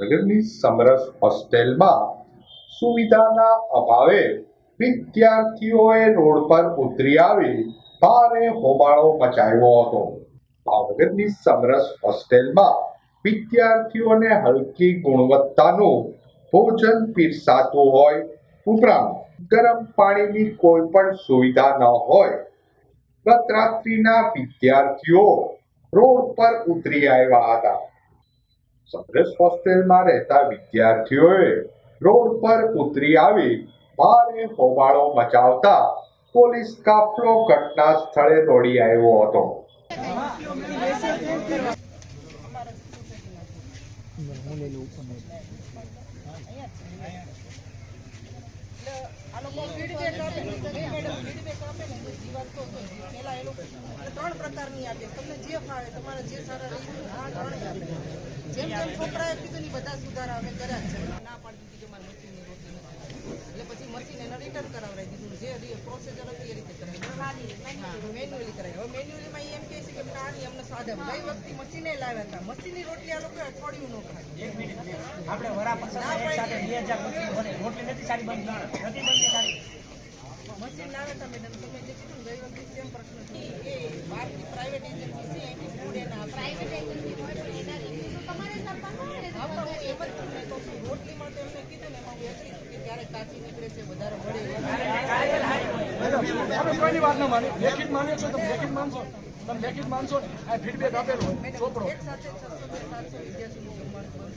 ભાવનગરની સમરસ હોસ્ટેલમાં સુવિધાના અભાવે વિદ્યાર્થીઓએ રોડ પર ઉતરી આવી ભારે હોબાળો મચાવ્યો હતો. ભાવનગરની સમરસ હોસ્ટેલમાં વિદ્યાર્થીઓને હલકી ગુણવત્તાનું ભોજન પીરસાતું હોય ઉપરાંત ગરમ પાણીની કોઈ પણ સુવિધા ન હોય, ગત રાત્રિના વિદ્યાર્થીઓ રોડ પર ઉતરી આવ્યા હતા. સમરસ હોસ્ટેલમાં રહેતા વિદ્યાર્થીઓએ રોડ પર ઉતરી આવી ભારે હોબાળો મચાવતા પોલીસ કાફલો ઘટના સ્થળે દોડી આવ્યો હતો ત્રણ પ્રકારની આપીએ તમને જે ફાવે તમારે જે સારા આ ત્રણેય આપે જેમ જેમ છોકરાએ કીધું ને બધા સુધારા અમે કર્યા છે. ના પાડી દીધી કે મારે મશીનની રોટી નથી એટલે પછી મશીન એને રિટર્ન કરાવડાવી દીધું. જે પ્રોસીજર હતી એ રીતે કરાવી મેન્યુઅલી કરાવી હવે મેન્યુઅલીમાં એમ કહે છે કે કાની અમને સાધન ગઈ વખતે મશીને લાવ્યા હતા. મશીનની રોટલી આ લોકો અઠવાડિયું ન ખાય આપણે એક સાથે બે હજાર રોટલી નથી સારી બનતી. નથી બનતી સારી. મશીન લાવે તમે તમે જે કીધું ગઈ વખતે સેમ પ્રશ્ન છે. એ બહારથી પ્રાઇવેટ એજન્સી છે એની ફૂડ એના પ્રાઇવેટ એજન્સી હોય પણ એના રિવ્યુ તો તમારે કરવાના ને હા પણ હું એમ જ છું ને તો શું રોટલીમાં તો એમને કીધું ને એમાં હું કે ક્યારેક કાચી નીકળે છે વધારે મળે આપણે કોઈની વાત ન માની. લેખિત માન્યો છો તમે લેખિત માનશો? તમે લેખિત માનશો? આ ફીડબેક આપેલો ચોપડો એક સાથે છસો થી સાતસો વિદ્યાર્થીનું જમવાનું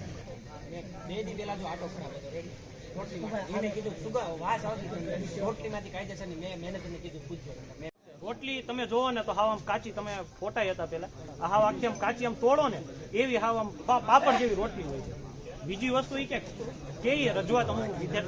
બે દી પહેલા જો આટો ખરાબ હતો રેડી રોટલીમાં એને કીધું સુગા વાસ આવતી હતી. રોટલીમાંથી કાયદેસરની મેં મેનેજરને કીધું પૂછજો મેં રોટલી તમે જોવો ને તો હાવ આમ કાચી તમે ફોટાઈ હતા પેલા આ હાવ આખી આમ કાચી આમ તોડો ને એવી હાવ આમ પા- પાપડ જેવી રોટલી હોય છે. બીજી વસ્તુ એ કે રજૂઆત અમુક વિદ્યાર્થી